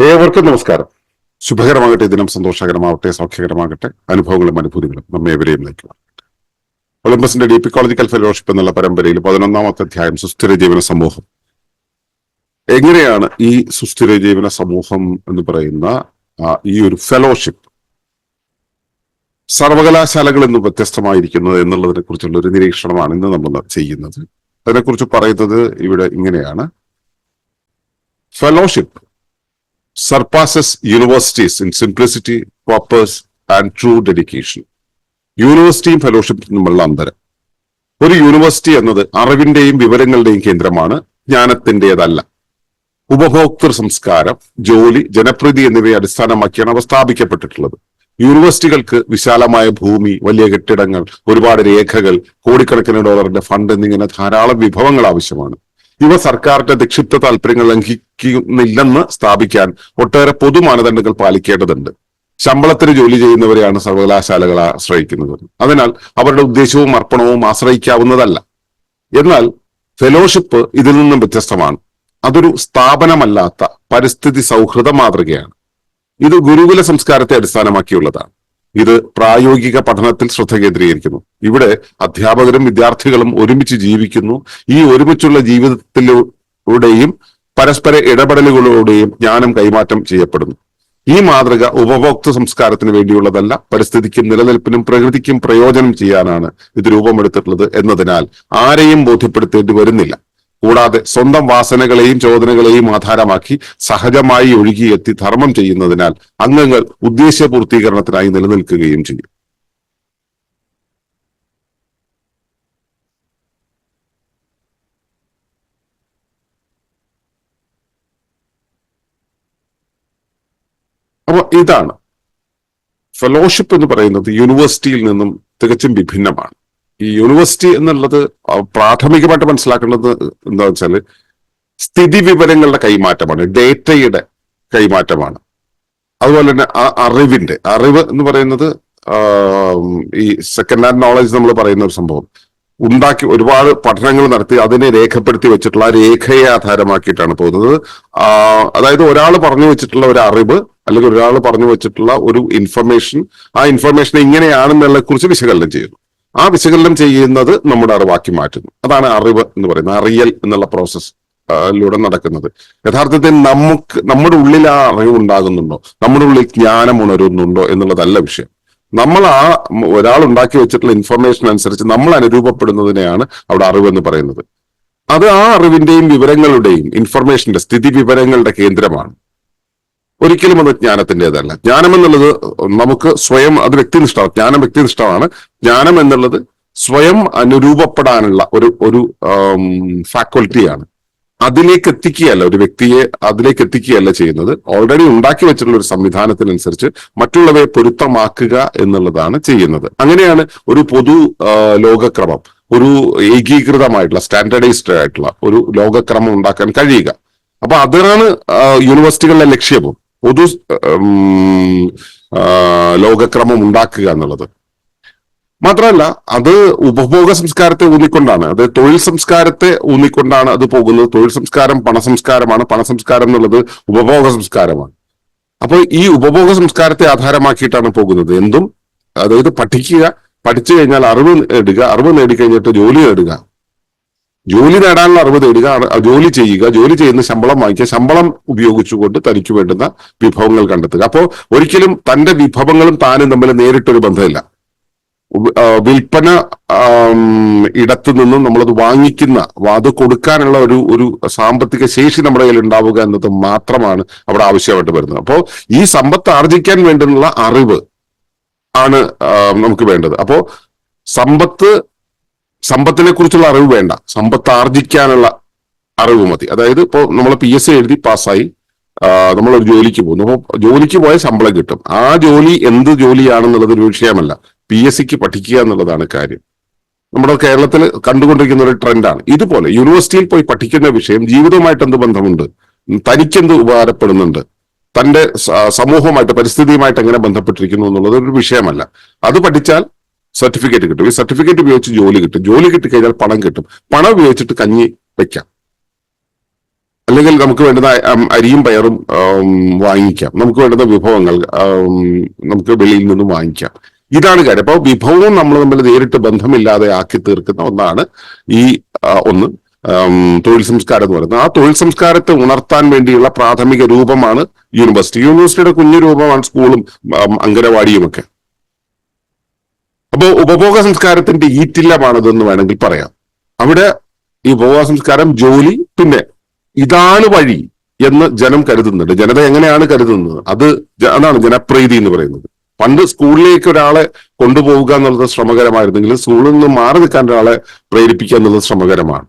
ഏവർക്കും നമസ്കാരം. ശുഭകരമാകട്ടെ ദിനം സന്തോഷകരമാവട്ടെ സൗഖ്യകരമാകട്ടെ അനുഭവങ്ങളും അനുഭൂതികളും നമ്മെ എവരെയും നയിക്കുക. ഒളിമ്പസിന്റെ ഡി പി കോളജിക്കൽ ഫെലോഷിപ്പ് എന്നുള്ള പരമ്പരയിൽ പതിനൊന്നാമത്തെ അധ്യായം സുസ്ഥിര ജീവന സമൂഹം. എങ്ങനെയാണ് ഈ സുസ്ഥിര ജീവന സമൂഹം എന്ന് പറയുന്ന ഈ ഒരു ഫെലോഷിപ്പ്? സർവകലാശാലകളിൽ നിന്ന് വ്യത്യസ്തമായിരിക്കുന്നത് എന്നുള്ളതിനെ കുറിച്ചുള്ള ഒരു നിരീക്ഷണമാണ് ഇന്ന് നമ്മൾ ചെയ്യുന്നത്. അതിനെക്കുറിച്ച് പറയുന്നത് ഇവിടെ ഇങ്ങനെയാണ്. Fellowship surpasses universities in simplicity purpose, and true dedication യൂണിവേഴ്സിറ്റിയും ഫെലോഷിപ്പും തമ്മിലുള്ള അന്തരം. ഒരു യൂണിവേഴ്സിറ്റി എന്നത് അറിവിന്റെയും വിവരങ്ങളുടെയും കേന്ദ്രമാണ് ജ്ഞാനത്തിന്റേതല്ല. ഉപഭോക്തൃ സംസ്കാരം ജോലി ജനപ്രീതി എന്നിവയെ അടിസ്ഥാനമാക്കിയാണ് അവ സ്ഥാപിക്കപ്പെട്ടിട്ടുള്ളത്. യൂണിവേഴ്സിറ്റികൾക്ക് വിശാലമായ ഭൂമി വലിയ കെട്ടിടങ്ങൾ ഒരുപാട് രേഖകൾ കോടിക്കണക്കിന് ഡോളറിന്റെ ഫണ്ട് എന്നിങ്ങനെ ധാരാളം വിഭവങ്ങൾ ആവശ്യമാണ്. ഇവ സർക്കാരിന്റെ നിക്ഷിപ്ത താല്പര്യങ്ങൾ ലംഘിക്കുന്നില്ലെന്ന് സ്ഥാപിക്കാൻ ഒട്ടേറെ പൊതു മാനദണ്ഡങ്ങൾ പാലിക്കേണ്ടതുണ്ട്. ശമ്പളത്തിന് ജോലി ചെയ്യുന്നവരെയാണ് സർവകലാശാലകൾ ആശ്രയിക്കുന്നത്. അതിനാൽ അവരുടെ ഉദ്ദേശവും അർപ്പണവും ആശ്രയിക്കാവുന്നതല്ല. എന്നാൽ ഫെലോഷിപ്പ് ഇതിൽ നിന്നും വ്യത്യസ്തമാണ്. അതൊരു സ്ഥാപനമല്ലാത്ത പരിസ്ഥിതി സൗഹൃദ മാതൃകയാണ്. ഇത് ഗുരുകുല സംസ്കാരത്തെ അടിസ്ഥാനമാക്കിയുള്ളതാണ്. ഇത് പ്രായോഗിക പഠനത്തിൽ ശ്രദ്ധ കേന്ദ്രീകരിക്കുന്നു. ഇവിടെ അധ്യാപകരും വിദ്യാർത്ഥികളും ഒരുമിച്ച് ജീവിക്കുന്നു. ഈ ഒരുമിച്ചുള്ള ജീവിതത്തിലൂടെയും പരസ്പര ഇടപെടലുകളിലൂടെയും ജ്ഞാനം കൈമാറ്റം ചെയ്യപ്പെടുന്നു. ഈ മാതൃക ഉപഭോക്തൃ സംസ്കാരത്തിന് വേണ്ടിയുള്ളതല്ല പരിസ്ഥിതിക്കും നിലനിൽപ്പിനും പ്രകൃതിക്കും പ്രയോജനം ചെയ്യാനാണ് ഇത് രൂപമെടുത്തിട്ടുള്ളത് എന്നതിനാൽ ആരെയും ബോധ്യപ്പെടുത്തേണ്ടി വരുന്നില്ല. കൂടാതെ സ്വന്തം വാസനകളെയും ചോദനകളെയും ആധാരമാക്കി സഹജമായി ഒഴുകിയെത്തി ധർമ്മം ചെയ്യുന്നതിനാൽ അംഗങ്ങൾ ഉദ്ദേശ്യ പൂർത്തീകരണത്തിനായി നിലനിൽക്കുകയും ചെയ്യും. അപ്പൊ ഇതാണ്. ഫെലോഷിപ്പ് എന്ന് പറയുന്നത് യൂണിവേഴ്സിറ്റിയിൽ നിന്നും തികച്ചും വിഭിന്നമാണ് ഈ യൂണിവേഴ്സിറ്റി എന്നുള്ളത് പ്രാഥമികമായിട്ട് മനസ്സിലാക്കേണ്ടത് എന്താ വെച്ചാൽ സ്ഥിതി വിവരങ്ങളുടെ കൈമാറ്റമാണ് ഡേറ്റയുടെ കൈമാറ്റമാണ്. അതുപോലെ തന്നെ ആ അറിവിന്റെ അറിവ് എന്ന് പറയുന്നത് ഈ സെക്കൻഡ് ഹാൻഡ് നോളജ് നമ്മൾ പറയുന്ന ഒരു സംഭവം. ഉണ്ടാക്കി ഒരുപാട് പഠനങ്ങൾ നടത്തി അതിനെ രേഖപ്പെടുത്തി വെച്ചിട്ടുള്ള ആ രേഖയെ ആധാരമാക്കിയിട്ടാണ് പോകുന്നത്. അതായത് ഒരാൾ പറഞ്ഞു വെച്ചിട്ടുള്ള ഒരു അറിവ് അല്ലെങ്കിൽ ഒരാൾ പറഞ്ഞു വെച്ചിട്ടുള്ള ഒരു ഇൻഫർമേഷൻ ആ ഇൻഫർമേഷൻ ഇങ്ങനെയാണെന്നുള്ള കുറിച്ച് വിശകലനം ചെയ്യുന്നു. ആ വിശകലനം ചെയ്യുന്നത് നമ്മുടെ അറിവാക്കി മാറ്റുന്നു. അതാണ് അറിവ് എന്ന് പറയുന്നത് അറിയൽ എന്നുള്ള പ്രോസസ് ലൂടെ നടക്കുന്നത്. യഥാർത്ഥത്തിൽ നമുക്ക് നമ്മുടെ ഉള്ളിൽ ആ അറിവ് ഉണ്ടാകുന്നുണ്ടോ? നമ്മുടെ ഉള്ളിൽ ജ്ഞാനം ഉണരുന്നുണ്ടോ എന്നുള്ളതല്ല വിഷയം. നമ്മൾ ആ ഒരാൾ ഉണ്ടാക്കി വെച്ചിട്ടുള്ള ഇൻഫർമേഷൻ അനുസരിച്ച് നമ്മൾ അനുരൂപപ്പെടുന്നതിനെയാണ് അവിടെ അറിവ് എന്ന് പറയുന്നത്. അത് ആ അറിവിന്റെയും വിവരങ്ങളുടെയും ഇൻഫർമേഷന്റെ സ്ഥിതി വിവരങ്ങളുടെ കേന്ദ്രമാണ്. ഒരിക്കലും അത് ജ്ഞാനത്തിന്റെതല്ല. ജ്ഞാനം എന്നുള്ളത് നമുക്ക് സ്വയം അത് വ്യക്തിനിഷ്ഠമാണ് ജ്ഞാനം വ്യക്തിനിഷ്ഠമാണ്. ജ്ഞാനം എന്നുള്ളത് സ്വയം അനുരൂപപ്പെടാനുള്ള ഒരു ഒരു ഫാക്കൽറ്റിയാണ് അതിലേക്ക് എത്തിക്കുകയല്ല ഒരു വ്യക്തിയെ അതിലേക്ക് എത്തിക്കുകയല്ല ചെയ്യുന്നത്. ഓൾറെഡി ഉണ്ടാക്കി വെച്ചിട്ടുള്ള ഒരു സംവിധാനത്തിനനുസരിച്ച് മറ്റുള്ളവയെ പൊരുത്തമാക്കുക എന്നുള്ളതാണ് ചെയ്യുന്നത്. അങ്ങനെയാണ് ഒരു പൊതു ലോകക്രമം ഒരു ഏകീകൃതമായിട്ടുള്ള സ്റ്റാൻഡേർഡൈസ്ഡ് ആയിട്ടുള്ള ഒരു ലോകക്രമം ഉണ്ടാക്കാൻ കഴിയുക. അപ്പൊ അതാണ് യൂണിവേഴ്സിറ്റികളുടെ ലക്ഷ്യവും. പൊതു ലോകക്രമം ഉണ്ടാക്കുക എന്നുള്ളത്. മാത്രമല്ല അത് ഉപഭോഗ സംസ്കാരത്തെ ഊന്നിക്കൊണ്ടാണ്. അത് തൊഴിൽ സംസ്കാരത്തെ ഊന്നിക്കൊണ്ടാണ് അത് പോകുന്നത്. തൊഴിൽ സംസ്കാരം പണസംസ്കാരമാണ് പണസംസ്കാരം എന്നുള്ളത് ഉപഭോഗ സംസ്കാരമാണ്. അപ്പോൾ ഈ ഉപഭോഗ സംസ്കാരത്തെ ആധാരമാക്കിയിട്ടാണ് പോകുന്നത്. എന്തും അതായത് പഠിക്കുക പഠിച്ചു കഴിഞ്ഞാൽ അറിവ് നേടുക അറിവ് നേടിക്കഴിഞ്ഞിട്ട് ജോലി നേടുക. ജോലി നേടാനുള്ള അറിവ് തേടുക ജോലി ചെയ്യുക ജോലി ചെയ്യുന്ന ശമ്പളം വാങ്ങിക്കുക ശമ്പളം ഉപയോഗിച്ചുകൊണ്ട് തനിക്ക് വേണ്ടുന്ന വിഭവങ്ങൾ കണ്ടെത്തുക. അപ്പോൾ ഒരിക്കലും തന്റെ വിഭവങ്ങളും താനും തമ്മിൽ നേരിട്ടൊരു ബന്ധമില്ല. വിൽപ്പന ഇടത്തു നിന്നും നമ്മളത് വാങ്ങിക്കുന്ന അത് കൊടുക്കാനുള്ള ഒരു ഒരു സാമ്പത്തിക ശേഷി നമ്മുടെ കയ്യിൽ ഉണ്ടാവുക എന്നത് മാത്രമാണ് അവിടെ ആവശ്യമായിട്ട് വരുന്നത്. അപ്പോൾ ഈ സമ്പത്ത് ആർജിക്കാൻ വേണ്ടുന്ന അറിവ് ആണ് നമുക്ക് വേണ്ടത്. അപ്പോ സമ്പത്ത് സമ്പത്തിനെ കുറിച്ചുള്ള അറിവ് വേണ്ട. സമ്പത്ത് ആർജിക്കാനുള്ള അറിവ് മതി. അതായത് ഇപ്പോൾ നമ്മൾ പി എസ് സി എഴുതി പാസ്സായി നമ്മൾ ഒരു ജോലിക്ക് പോകുന്നു. അപ്പോൾ ജോലിക്ക് പോയ ശമ്പളം കിട്ടും. ആ ജോലി എന്ത് ജോലിയാണെന്നുള്ളത് ഒരു വിഷയമല്ല. പി എസ് സിക്ക് പഠിക്കുക എന്നുള്ളതാണ് കാര്യം. നമ്മുടെ കേരളത്തിൽ കണ്ടുകൊണ്ടിരിക്കുന്ന ഒരു ട്രെൻഡാണ്. ഇതുപോലെ യൂണിവേഴ്സിറ്റിയിൽ പോയി പഠിക്കുന്ന വിഷയം ജീവിതവുമായിട്ട് എന്ത് ബന്ധമുണ്ട്? തനിക്കെന്ത് ഉപകാരപ്പെടുന്നുണ്ട്? തന്റെ സമൂഹമായിട്ട് പരിസ്ഥിതിയുമായിട്ട് എങ്ങനെ ബന്ധപ്പെട്ടിരിക്കുന്നു എന്നുള്ളത് ഒരു വിഷയമല്ല. അത് പഠിച്ചാൽ സർട്ടിഫിക്കറ്റ് കിട്ടും. ഈ സർട്ടിഫിക്കറ്റ് ഉപയോഗിച്ച് ജോലി കിട്ടും. ജോലി കിട്ടിക്കഴിഞ്ഞാൽ പണം കിട്ടും. പണം ഉപയോഗിച്ചിട്ട് കഞ്ഞി വെക്കാം. അല്ലെങ്കിൽ നമുക്ക് വേണ്ടുന്ന അരിയും പയറും വാങ്ങിക്കാം. നമുക്ക് വേണ്ടുന്ന വിഭവങ്ങൾ നമുക്ക് വെളിയിൽ നിന്നും വാങ്ങിക്കാം. ഇതാണ് കാര്യം. അപ്പോൾ വിഭവവും നമ്മൾ തമ്മിൽ നേരിട്ട് ബന്ധമില്ലാതെ ആക്കി തീർക്കുന്ന ഒന്നാണ് ഈ ഒന്ന് തൊഴിൽ സംസ്കാരം എന്ന് പറയുന്നത്. ആ തൊഴിൽ സംസ്കാരത്തെ ഉണർത്താൻ വേണ്ടിയുള്ള പ്രാഥമിക രൂപമാണ് യൂണിവേഴ്സിറ്റി. യൂണിവേഴ്സിറ്റിയുടെ കുഞ്ഞു രൂപമാണ് സ്കൂളും ഉം, അംഗനവാടിയും ഒക്കെ അപ്പോ ഉപഭോഗ സംസ്കാരത്തിന്റെ ഈറ്റില്ലമാണതെന്ന് വേണമെങ്കിൽ പറയാം. അവിടെ ഈ ഉപഭോഗ സംസ്കാരം ജോലി പിന്നെ ഇതാണ് വഴി എന്ന് ജനം കരുതുന്നുണ്ട്. ജനത എങ്ങനെയാണ് കരുതുന്നത്? അത് അതാണ് ജനപ്രീതി എന്ന് പറയുന്നത്. പണ്ട് സ്കൂളിലേക്ക് ഒരാളെ കൊണ്ടുപോവുക എന്നുള്ളത് ശ്രമകരമായിരുന്നെങ്കിൽ സ്കൂളിൽ നിന്ന് മാറി നിൽക്കാൻ ഒരാളെ പ്രേരിപ്പിക്കുക എന്നുള്ളത് ശ്രമകരമാണ്.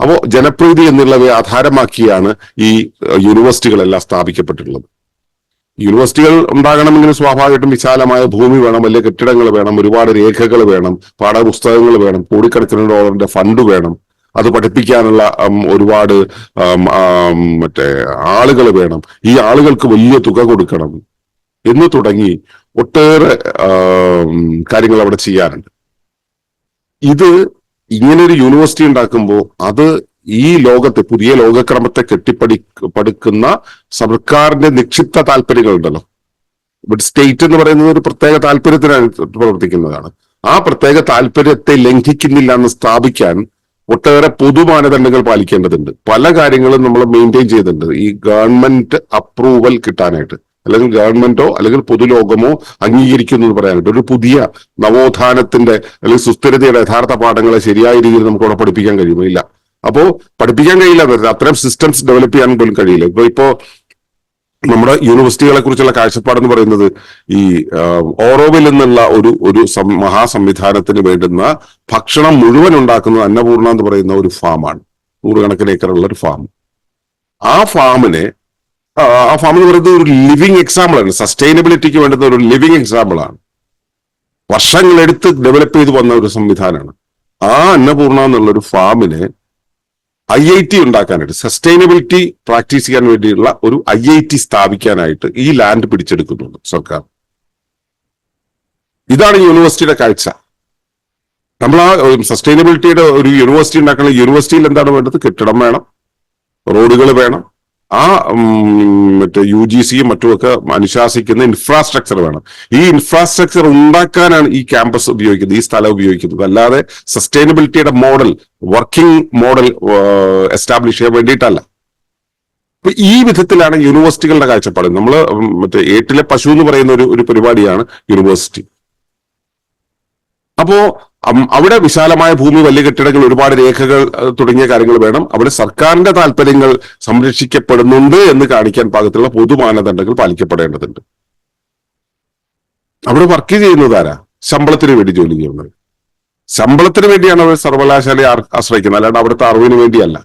അപ്പോ ജനപ്രീതി എന്നുള്ളത് ആധാരമാക്കിയാണ് ഈ യൂണിവേഴ്സിറ്റികളെല്ലാം സ്ഥാപിക്കപ്പെട്ടിട്ടുള്ളത്. യൂണിവേഴ്സിറ്റികൾ ഉണ്ടാകണമെങ്കിൽ സ്വാഭാവികമായിട്ടും വിശാലമായ ഭൂമി വേണം വലിയ കെട്ടിടങ്ങൾ വേണം ഒരുപാട് രേഖകൾ വേണം പാഠപുസ്തകങ്ങൾ വേണം കോടിക്കണക്കിന് ഡോളറിന്റെ ഫണ്ട് വേണം. അത് പഠിപ്പിക്കാനുള്ള ഒരുപാട് മറ്റേ ആളുകൾ വേണം. ഈ ആളുകൾക്ക് വലിയ തുക കൊടുക്കണം. എന്ന് തുടങ്ങി ഒട്ടേറെ കാര്യങ്ങൾ അവിടെ ചെയ്യാറുണ്ട്. ഇത് ഇങ്ങനെ ഒരു യൂണിവേഴ്സിറ്റി ഉണ്ടാക്കുമ്പോൾ അത് ഈ ലോകത്തെ പുതിയ ലോകക്രമത്തെ കെട്ടിപ്പടി പടുക്കുന്ന സർക്കാരിന്റെ നിക്ഷിപ്ത താല്പര്യങ്ങളുണ്ടല്ലോ. ഇവിടെ സ്റ്റേറ്റ് എന്ന് പറയുന്നത് ഒരു പ്രത്യേക താല്പര്യത്തിനാണ് പ്രവർത്തിക്കുന്നതാണ്. ആ പ്രത്യേക താല്പര്യത്തെ ലംഘിക്കുന്നില്ല എന്ന് സ്ഥാപിക്കാൻ ഒട്ടേറെ പൊതു മാനദണ്ഡങ്ങൾ പാലിക്കേണ്ടതുണ്ട്. പല കാര്യങ്ങളും നമ്മൾ മെയിന്റെയിൻ ചെയ്തിട്ടുണ്ട്. ഈ ഗവൺമെന്റ് അപ്രൂവൽ കിട്ടാനായിട്ട്. അല്ലെങ്കിൽ ഗവൺമെന്റോ അല്ലെങ്കിൽ പൊതുലോകമോ അംഗീകരിക്കുന്നു എന്ന് പറയാനായിട്ട്. ഒരു പുതിയ നവോത്ഥാനത്തിന്റെ അല്ലെങ്കിൽ സുസ്ഥിരതയുടെ യഥാർത്ഥ പാഠങ്ങളെ ശരിയായ രീതിയിൽ നമുക്ക് അവിടെ പഠിപ്പിക്കാൻ കഴിയുമോ? ഇല്ല. അപ്പോ പഠിപ്പിക്കാൻ കഴിയില്ല വെറുതെ. അത്തരം സിസ്റ്റംസ് ഡെവലപ്പ് ചെയ്യാൻ പോലും കഴിയില്ല. ഇപ്പൊ ഇപ്പോ നമ്മുടെ യൂണിവേഴ്സിറ്റികളെ കുറിച്ചുള്ള കാഴ്ചപ്പാടെന്ന് പറയുന്നത് ഈ ഓറോവിൽ നിന്നുള്ള ഒരു ഒരു മഹാസംവിധാനത്തിന് വേണ്ടുന്ന ഭക്ഷണം മുഴുവൻ ഉണ്ടാക്കുന്നത് അന്നപൂർണ എന്ന് പറയുന്ന ഒരു ഫാമാണ് നൂറുകണക്കിന് ഏക്കറുള്ള ഒരു ഫാം ആ ഫാമിനെ ആ ഫാം എന്ന് പറയുന്നത് ഒരു ലിവിങ് എക്സാമ്പിൾ ആണ് സസ്റ്റൈനബിലിറ്റിക്ക് വേണ്ടുന്ന ഒരു ലിവിങ് എക്സാമ്പിൾ ആണ് വർഷങ്ങളെടുത്ത് ഡെവലപ്പ് ചെയ്ത് വന്ന ഒരു സംവിധാനമാണ്. ആ അന്നപൂർണ എന്നുള്ള ഒരു ഫാമിനെ ഐ ഐ ടി ഉണ്ടാക്കാനായിട്ട് സസ്റ്റൈനബിലിറ്റി പ്രാക്ടീസ് ചെയ്യാൻ വേണ്ടിയുള്ള ഒരു ഐ ഐ ടി സ്ഥാപിക്കാനായിട്ട് ഈ ലാൻഡ് പിടിച്ചെടുക്കുന്നുണ്ട് സർക്കാർ. ഇതാണ് യൂണിവേഴ്സിറ്റിയുടെ കാഴ്ച. നമ്മൾ ആ സസ്റ്റൈനബിലിറ്റിയുടെ ഒരു യൂണിവേഴ്സിറ്റി ഉണ്ടാക്കണ യൂണിവേഴ്സിറ്റിയിൽ എന്താണ് വേണ്ടത്? കെട്ടിടം വേണം റോഡുകൾ വേണം ആ മറ്റേ യു ജി സിയും മറ്റുമൊക്കെ അനുശാസിക്കുന്ന ഇൻഫ്രാസ്ട്രക്ചർ വേണം. ഈ ഇൻഫ്രാസ്ട്രക്ചർ ഉണ്ടാക്കാനാണ് ഈ ക്യാമ്പസ് ഉപയോഗിക്കുന്നത് ഈ സ്ഥലം ഉപയോഗിക്കുന്നത്. അല്ലാതെ സസ്റ്റൈനബിലിറ്റിയുടെ മോഡൽ വർക്കിംഗ് മോഡൽ എസ്റ്റാബ്ലിഷ് ചെയ്യാൻ വേണ്ടിയിട്ടല്ല. അപ്പൊ ഈ വിധത്തിലാണ് യൂണിവേഴ്സിറ്റികളുടെ കാഴ്ചപ്പാട്. നമ്മൾ മറ്റേ ഏട്ടിലെ പശു എന്ന് പറയുന്ന ഒരു ഒരു പരിപാടിയാണ് യൂണിവേഴ്സിറ്റി അപ്പോ അവിടെ വിശാലമായ ഭൂമി വലിയ കെട്ടിടങ്ങൾ ഒരുപാട് രേഖകൾ തുടങ്ങിയ കാര്യങ്ങൾ വേണം. അവിടെ സർക്കാരിന്റെ താല്പര്യങ്ങൾ സംരക്ഷിക്കപ്പെടുന്നുണ്ട് എന്ന് കാണിക്കാൻ പാകത്തിലുള്ള പൊതു മാനദണ്ഡങ്ങൾ പാലിക്കപ്പെടേണ്ടതുണ്ട്. അവിടെ വർക്ക് ചെയ്യുന്നത് ആരാ? ശമ്പളത്തിന് വേണ്ടി ജോലി ചെയ്യുന്നത് ശമ്പളത്തിന് വേണ്ടിയാണ് അവർ സർവകലാശാലയെ ആശ്രയിക്കുന്നത്. അല്ലാണ്ട് അവിടുത്തെ അറിവിന് വേണ്ടിയല്ല.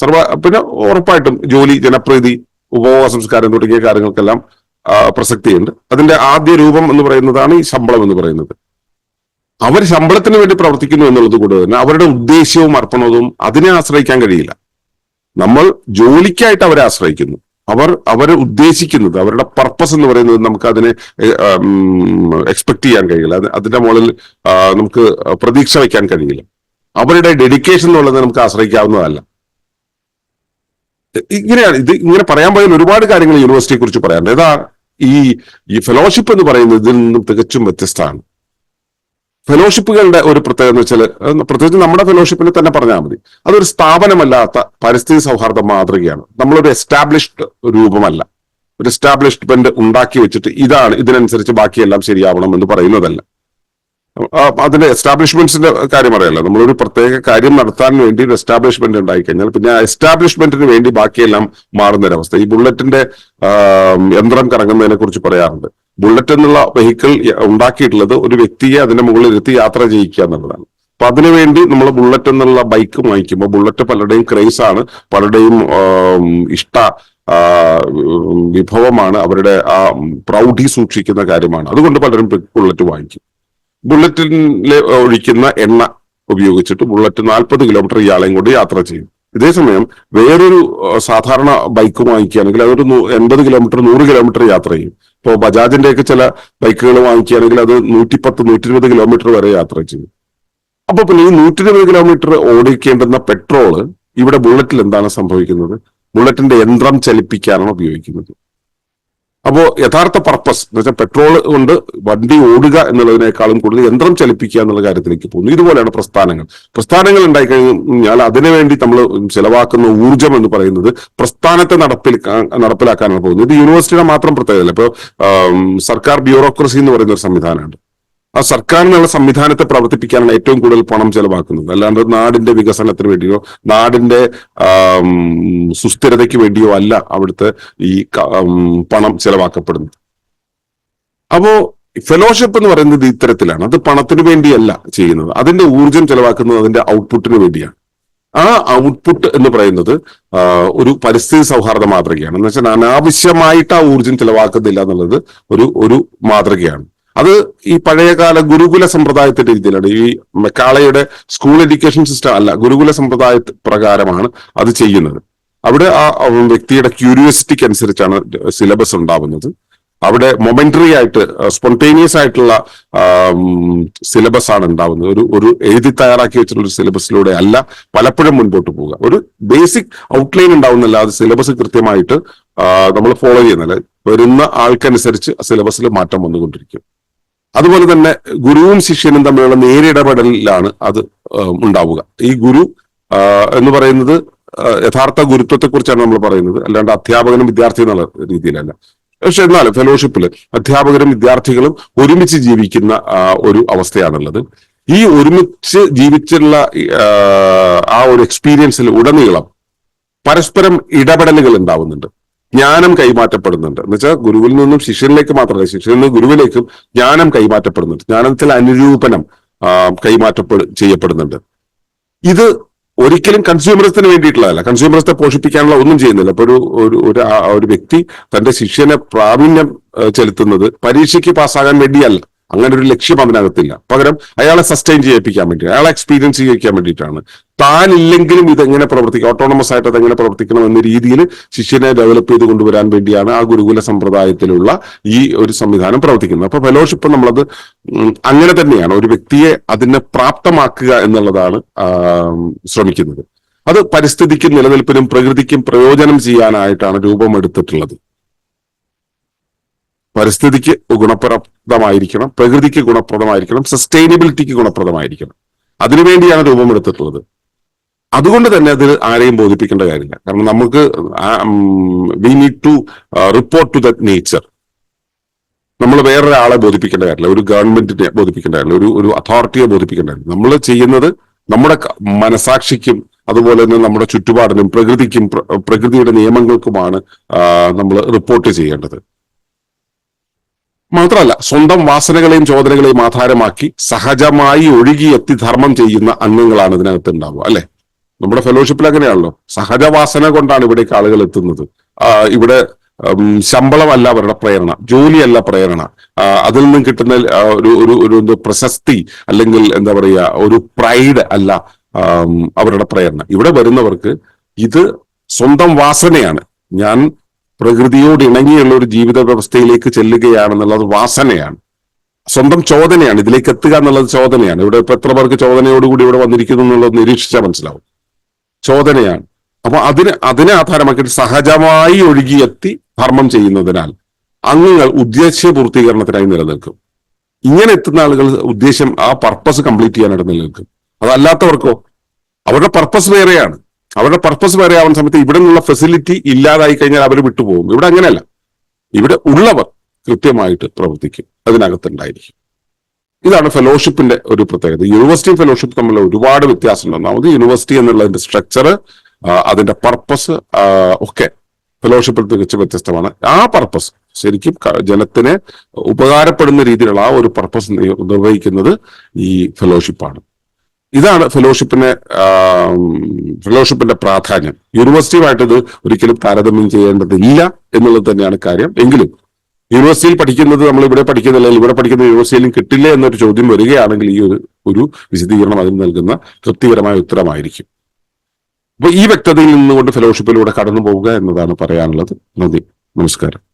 സർവ പിന്നെ ഉറപ്പായിട്ടും ജോലി ജനപ്രീതി ഉപഭോഗ സംസ്കാരം തുടങ്ങിയ കാര്യങ്ങൾക്കെല്ലാം പ്രസക്തിയുണ്ട്. അതിന്റെ ആദ്യ രൂപം എന്ന് പറയുന്നതാണ് ഈ ശമ്പളം എന്ന് പറയുന്നത്. അവർ ശമ്പളത്തിന് വേണ്ടി പ്രവർത്തിക്കുന്നു എന്നുള്ളത് കൂടെ തന്നെ അവരുടെ ഉദ്ദേശ്യവും അർപ്പണവും അതിനെ ആശ്രയിക്കാൻ കഴിയില്ല. നമ്മൾ ജോലിക്കായിട്ട് അവരെ ആശ്രയിക്കുന്നു. അവർ അവർ ഉദ്ദേശിക്കുന്നത് അവരുടെ പർപ്പസ് എന്ന് പറയുന്നത് നമുക്ക് അതിനെ എക്സ്പെക്ട് ചെയ്യാൻ കഴിയില്ല. അതിന്റെ മുകളിൽ നമുക്ക് പ്രതീക്ഷ വയ്ക്കാൻ കഴിയില്ല. അവരുടെ ഡെഡിക്കേഷൻ എന്നുള്ളത് നമുക്ക് ആശ്രയിക്കാവുന്നതല്ല. ഇങ്ങനെയാണ് ഇത് ഇങ്ങനെ പറയാൻ പോയാൽ ഒരുപാട് കാര്യങ്ങൾ യൂണിവേഴ്സിറ്റിയെ കുറിച്ച് പറയാനുണ്ട്. ഏതാ ഈ ഈ ഫെലോഷിപ്പ് എന്ന് പറയുന്നത് ഇതിൽ നിന്നും തികച്ചും വ്യത്യസ്തമാണ്. ഫെലോഷിപ്പുകളുടെ ഒരു പ്രത്യേകത എന്ന് വെച്ചാൽ പ്രത്യേകിച്ച് നമ്മുടെ ഫെലോഷിപ്പിനെ തന്നെ പറഞ്ഞാൽ മതി. അതൊരു സ്ഥാപനമല്ലാത്ത പരിസ്ഥിതി സൗഹാർദ്ദ മാതൃകയാണ്. നമ്മളൊരു എസ്റ്റാബ്ലിഷ്ഡ് രൂപമല്ല. ഒരു എസ്റ്റാബ്ലിഷ്മെന്റ് ഉണ്ടാക്കി വെച്ചിട്ട് ഇതാണ് ഇതിനനുസരിച്ച് ബാക്കിയെല്ലാം ശരിയാവണം എന്ന് പറയുന്നതല്ല. അതിന്റെ എസ്റ്റാബ്ലിഷ്മെന്റ്സിന്റെ കാര്യം അറിയാലോ. നമ്മളൊരു പ്രത്യേക കാര്യം നടത്താൻ വേണ്ടി ഒരു എസ്റ്റാബ്ലിഷ്മെന്റ് ഉണ്ടായി കഴിഞ്ഞാൽ പിന്നെ ആ എസ്റ്റാബ്ലിഷ്മെന്റിന് വേണ്ടി ബാക്കിയെല്ലാം മാറുന്നൊരവസ്ഥ ഈ ബുള്ളറ്റിന്റെ യന്ത്രം കറങ്ങുന്നതിനെ കുറിച്ച് പറയാറുണ്ട്. ബുള്ളറ്റ് എന്നുള്ള വെഹിക്കിൾ ഉണ്ടാക്കിയിട്ടുള്ളത് ഒരു വ്യക്തിയെ അതിന്റെ മുകളിലിരുത്തി യാത്ര ചെയ്യിക്കുക എന്നുള്ളതാണ്. അപ്പൊ അതിനുവേണ്ടി നമ്മൾ ബുള്ളറ്റ് എന്നുള്ള ബൈക്ക് വാങ്ങിക്കുമ്പോൾ ബുള്ളറ്റ് പലരുടെയും ക്രേസ് ആണ് പലരുടെയും ഇഷ്ട വിഭവമാണ് അവരുടെ ആ പ്രൗഢി സൂക്ഷിക്കുന്ന കാര്യമാണ്. അതുകൊണ്ട് പലരും ബുള്ളറ്റ് വാങ്ങിക്കും. ബുള്ളറ്റിലെ ഒഴിക്കുന്ന എണ്ണ ഉപയോഗിച്ചിട്ട് ബുള്ളറ്റ് നാൽപ്പത് കിലോമീറ്റർ ഇയാളെയും കൊണ്ട് യാത്ര ചെയ്യും. ഇതേസമയം വേറൊരു സാധാരണ ബൈക്ക് വാങ്ങിക്കുകയാണെങ്കിൽ അതൊരു എൺപത് കിലോമീറ്റർ നൂറ് കിലോമീറ്റർ യാത്ര ചെയ്യും. ഇപ്പോൾ ബജാജിന്റെ ഒക്കെ ചില ബൈക്കുകൾ വാങ്ങിക്കുകയാണെങ്കിൽ അത് നൂറ്റിപ്പത്ത് നൂറ്റി ഇരുപത് കിലോമീറ്റർ വരെ യാത്ര ചെയ്യും. അപ്പൊ പിന്നെ ഈ നൂറ്റി ഇരുപത് കിലോമീറ്റർ ഓടിക്കേണ്ടുന്ന പെട്രോൾ ഇവിടെ ബുള്ളറ്റിൽ എന്താണ് സംഭവിക്കുന്നത്? ബുള്ളറ്റിന്റെ യന്ത്രം ചലിപ്പിക്കാനാണ് ഉപയോഗിക്കുന്നത്. അപ്പോ യഥാർത്ഥ പർപ്പസ് എന്ന് വെച്ചാൽ പെട്രോൾ കൊണ്ട് വണ്ടി ഓടുക എന്നുള്ളതിനേക്കാളും കൂടുതൽ യന്ത്രം ചലിപ്പിക്കുക എന്നുള്ള കാര്യത്തിലേക്ക് പോകുന്നു. ഇതുപോലെയാണ് പ്രസ്ഥാനങ്ങൾ. പ്രസ്ഥാനങ്ങൾ ഉണ്ടായി ഉണ്ടായിക്കഴിഞ്ഞാൽ അതിനുവേണ്ടി നമ്മൾ ചിലവാക്കുന്ന ഊർജം എന്ന് പറയുന്നത് പ്രസ്ഥാനത്തെ നടപ്പിൽ നടപ്പിലാക്കാനാണ് പോകുന്നത്. ഇത് യൂണിവേഴ്സിറ്റിയുടെ മാത്രം പ്രത്യേകതയല്ല. ഇപ്പോൾ സർക്കാർ ബ്യൂറോക്രസി എന്ന് പറയുന്ന ഒരു സംവിധാനമുണ്ട്. ആ സർക്കാരിനുള്ള സംവിധാനത്തെ പ്രവർത്തിപ്പിക്കാനാണ് ഏറ്റവും കൂടുതൽ പണം ചെലവാക്കുന്നത്. അല്ലാണ്ട് നാടിന്റെ വികസനത്തിന് വേണ്ടിയോ നാടിന്റെ സുസ്ഥിരതയ്ക്ക് വേണ്ടിയോ അല്ല അവിടുത്തെ ഈ പണം ചെലവാക്കപ്പെടുന്നത്. അപ്പോ ഫെലോഷിപ്പ് എന്ന് പറയുന്നത് ഇത്തരത്തിലാണ്. അത് പണത്തിന് വേണ്ടിയല്ല ചെയ്യുന്നത്. അതിന്റെ ഊർജം ചെലവാക്കുന്നത് അതിന്റെ ഔട്ട്പുട്ടിന് വേണ്ടിയാണ്. ആ ഔട്ട്പുട്ട് എന്ന് പറയുന്നത് ഒരു പരിസ്ഥിതി സൗഹാർദ്ദ മാതൃകയാണ്. എന്ന് വെച്ചാൽ അനാവശ്യമായിട്ട് ആ ഊർജം ചെലവാക്കുന്നില്ല എന്നുള്ളത് ഒരു ഒരു മാതൃകയാണ്. അത് ഈ പഴയകാല ഗുരുകുല സമ്പ്രദായത്തിന്റെ രീതിയിലാണ്. ഈ മെക്കാളയുടെ സ്കൂൾ എഡ്യൂക്കേഷൻ സിസ്റ്റം അല്ല ഗുരുകുല സമ്പ്രദായ പ്രകാരമാണ് അത് ചെയ്യുന്നത്. അവിടെ ആ വ്യക്തിയുടെ ക്യൂരിയോസിറ്റിക്ക് അനുസരിച്ചാണ് സിലബസ് ഉണ്ടാവുന്നത്. അവിടെ മൊമെന്ററി ആയിട്ട് സ്പോണ്ടേനിയസ് ആയിട്ടുള്ള സിലബസ് ആണ് ഉണ്ടാവുന്നത്. ഒരു ഒരു എഴുതി തയ്യാറാക്കി വെച്ചിട്ടുള്ള ഒരു സിലബസിലൂടെ അല്ല പലപ്പോഴും മുൻപോട്ട് പോവുക. ഒരു ബേസിക് ഔട്ട്ലൈൻ ഉണ്ടാവുന്നല്ലാതെ സിലബസ് കൃത്യമായിട്ട് നമ്മൾ ഫോളോ ചെയ്യുന്നില്ല. വരുന്ന ആൾക്കനുസരിച്ച് സിലബസിൽ മാറ്റം വന്നുകൊണ്ടിരിക്കും. അതുപോലെ തന്നെ ഗുരുവും ശിഷ്യനും തമ്മിലുള്ള നേരിടപെടലിലാണ് അത് ഉണ്ടാവുക. ഈ ഗുരു എന്ന് പറയുന്നത് യഥാർത്ഥ ഗുരുത്വത്തെക്കുറിച്ചാണ് നമ്മൾ പറയുന്നത്. അല്ലാണ്ട് അധ്യാപകനും വിദ്യാർത്ഥി എന്നുള്ള രീതിയിലല്ല. പക്ഷെ എന്നാലും ഫെലോഷിപ്പിൽ അധ്യാപകരും വിദ്യാർത്ഥികളും ഒരുമിച്ച് ജീവിക്കുന്ന ഒരു അവസ്ഥയാണുള്ളത്. ഈ ഒരുമിച്ച് ജീവിച്ചുള്ള ആ ഒരു എക്സ്പീരിയൻസിൽ ഉടനീളം പരസ്പരം ഇടപെടലുകൾ ഉണ്ടാവുന്നുണ്ട്. ജ്ഞാനം കൈമാറ്റപ്പെടുന്നുണ്ട്. എന്ന് വെച്ചാൽ ഗുരുവിൽ നിന്നും ശിഷ്യനിലേക്ക് മാത്രമല്ല ശിഷ്യനിൽ നിന്ന് ഗുരുവിലേക്കും ജ്ഞാനം കൈമാറ്റപ്പെടുന്നുണ്ട്. ജ്ഞാനത്തിൽ അനുരൂപനം കൈമാറ്റപ്പെടു ചെയ്യപ്പെടുന്നുണ്ട്. ഇത് ഒരിക്കലും കൺസ്യൂമറിസത്തിന് വേണ്ടിയിട്ടുള്ളതല്ല. കൺസ്യൂമറിസത്തെ പോഷിപ്പിക്കാനുള്ള ഒന്നും ചെയ്യുന്നില്ല. ഇപ്പൊ ഒരു ഒരു ഒരു വ്യക്തി തന്റെ ശിഷ്യനെ പ്രാവീണ്യം ചെലുത്തുന്നത് പരീക്ഷയ്ക്ക് പാസ്സാകാൻ വേണ്ടിയല്ല. അങ്ങനെ ഒരു ലക്ഷ്യം അതിനകത്തില്ല. പകരം അയാളെ സസ്റ്റെയിൻ ചെയ്യിപ്പിക്കാൻ വേണ്ടി അയാളെ എക്സ്പീരിയൻസ് ചെയ്യിക്കാൻ വേണ്ടിയിട്ടാണ്. ഇത് എങ്ങനെ പ്രവർത്തിക്കും? ഓട്ടോണമസ് ആയിട്ട് എങ്ങനെ പ്രവർത്തിക്കണം എന്ന രീതിയിൽ ശിഷ്യനെ ഡെവലപ്പ് ചെയ്ത് കൊണ്ടുവരാൻ വേണ്ടിയാണ് ആ ഗുരുകുല സമ്പ്രദായത്തിലുള്ള ഈ ഒരു സംവിധാനം പ്രവർത്തിക്കുന്നത്. അപ്പൊ ഫെലോഷിപ്പ് നമ്മളത് അങ്ങനെ തന്നെയാണ്. ഒരു വ്യക്തിയെ അതിനെ പ്രാപ്തമാക്കുക എന്നുള്ളതാണ് ശ്രമിക്കുന്നത്. അത് പരിസ്ഥിതിക്കും നിലനിൽപ്പിനും പ്രകൃതിക്കും പ്രയോജനം ചെയ്യാനായിട്ടാണ് രൂപമെടുത്തിട്ടുള്ളത്. പരിസ്ഥിതിക്ക് ഗുണപ്രദമായിരിക്കണം പ്രകൃതിക്ക് ഗുണപ്രദമായിരിക്കണം സസ്റ്റൈനബിലിറ്റിക്ക് ഗുണപ്രദമായിരിക്കണം. അതിനുവേണ്ടിയാണ് രൂപമെടുത്തിട്ടുള്ളത് അതുകൊണ്ട് തന്നെ അതിൽ ആരെയും ബോധിപ്പിക്കേണ്ട കാര്യമില്ല. കാരണം നമുക്ക് we need to report to the nature നമ്മൾ വേറൊരാളെ ബോധിപ്പിക്കേണ്ട കാര്യമില്ല. ഒരു ഗവൺമെന്റിനെ ബോധിപ്പിക്കേണ്ട കാര്യമില്ല. ഒരു ഒരു അതോറിറ്റിയെ ബോധിപ്പിക്കേണ്ട കാര്യമില്ല. നമ്മൾ ചെയ്യുന്നത് നമ്മുടെ മനസാക്ഷിക്കും അതുപോലെ തന്നെ നമ്മുടെ ചുറ്റുപാടിനും പ്രകൃതിക്കും പ്രകൃതിയുടെ നിയമങ്ങൾക്കുമാണ് നമ്മൾ റിപ്പോർട്ട് ചെയ്യേണ്ടത്. മാത്രമല്ല സ്വന്തം വാസനകളെയും ചോദനകളെയും ആധാരമാക്കി സഹജമായി ഒഴുകിയെത്തി ധർമ്മം ചെയ്യുന്ന അംഗങ്ങളാണ് ഇതിനകത്ത് ഉണ്ടാവുക അല്ലെ? നമ്മുടെ ഫെലോഷിപ്പിൽ അങ്ങനെയാണല്ലോ. സഹജവാസന കൊണ്ടാണ് ഇവിടേക്ക് ആളുകൾ എത്തുന്നത്. ഇവിടെ ശമ്പളമല്ല അവരുടെ പ്രേരണ ജോലിയല്ല പ്രേരണ. അതിൽ നിന്നും കിട്ടുന്ന ഒരു ഒരു ഒരു പ്രശസ്തി അല്ലെങ്കിൽ എന്താ പറയുക ഒരു പ്രൈഡ് അല്ല അവരുടെ പ്രേരണ. ഇവിടെ വരുന്നവർക്ക് ഇത് സ്വന്തം വാസനയാണ്. ഞാൻ പ്രകൃതിയോട് ഇണങ്ങിയുള്ള ഒരു ജീവിത വ്യവസ്ഥയിലേക്ക് ചെല്ലുകയാണെന്നുള്ളത് വാസനയാണ്. സ്വന്തം ചോദനയാണ്. ഇതിലേക്ക് എത്തുക എന്നുള്ളത് ചോദനയാണ്. ഇവിടെ ഇപ്പൊ എത്ര പേർക്ക് ചോദനയോടുകൂടി ഇവിടെ വന്നിരിക്കുന്നു എന്നുള്ളത് നിരീക്ഷിച്ചാൽ മനസ്സിലാവും. ചോദനയാണ്. അപ്പൊ അതിന് അതിനെ ആധാരമാക്കിയിട്ട് സഹജമായി ഒഴുകിയെത്തി ധർമ്മം ചെയ്യുന്നതിനാൽ അംഗങ്ങൾ ഉദ്ദേശ്യ പൂർത്തീകരണത്തിനായി നിലനിൽക്കും. ഇങ്ങനെ എത്തുന്ന ആളുകൾ ഉദ്ദേശം ആ പർപ്പസ് കംപ്ലീറ്റ് ചെയ്യാനായിട്ട് നിലനിൽക്കും. അതല്ലാത്തവർക്കോ അവരുടെ പർപ്പസ് വേറെയാണ്. അവരുടെ പർപ്പസ് വേറെ ആവുന്ന സമയത്ത് ഇവിടെ നിന്നുള്ള ഫെസിലിറ്റി ഇല്ലാതായി കഴിഞ്ഞാൽ അവർ വിട്ടുപോകും. ഇവിടെ അങ്ങനെയല്ല. ഇവിടെ ഉള്ളവർ കൃത്യമായിട്ട് പ്രവർത്തിക്കും. അതിനകത്തുണ്ടായിരിക്കും. ഇതാണ് ഫെലോഷിപ്പിന്റെ ഒരു പ്രത്യേകത. യൂണിവേഴ്സിറ്റി ഫെലോഷിപ്പ് തമ്മിൽ ഒരുപാട് വ്യത്യാസമുണ്ട്. ഒന്നാമത് യൂണിവേഴ്സിറ്റി എന്നുള്ളതിന്റെ സ്ട്രക്ചർ അതിന്റെ പർപ്പസ് ഒക്കെ ഫെലോഷിപ്പിൽ തികച്ചും വ്യത്യസ്തമാണ്. ആ പർപ്പസ് ശരിക്കും ജനത്തിന് ഉപകാരപ്പെടുന്ന രീതിയിലുള്ള ആ ഒരു പർപ്പസ് നിർവഹിക്കുന്നത് ഈ ഫെലോഷിപ്പാണ് ഇതാണ് ഫെലോഷിപ്പിനെ ഫെലോഷിപ്പിന്റെ പ്രാധാന്യം. യൂണിവേഴ്സിറ്റിയുമായിട്ട് ഇത് ഒരിക്കലും താരതമ്യം ചെയ്യേണ്ടതില്ല എന്നുള്ളത് തന്നെയാണ് കാര്യം. എങ്കിലും യൂണിവേഴ്സിറ്റിയിൽ പഠിക്കുന്നത് നമ്മൾ ഇവിടെ പഠിക്കുന്നില്ല ഇവിടെ പഠിക്കുന്ന യൂണിവേഴ്സിറ്റിയിലും കിട്ടില്ല എന്നൊരു ചോദ്യം വരികയാണെങ്കിൽ ഈ ഒരു ഒരു വിശദീകരണം അതിന് നൽകുന്ന തൃപ്തികരമായ ഉത്തരമായിരിക്കും. അപ്പൊ ഈ വ്യക്തതയിൽ നിന്നുകൊണ്ട് ഫെലോഷിപ്പിലൂടെ കടന്നു പോവുക എന്നതാണ് പറയാനുള്ളത്. നന്ദി. നമസ്കാരം.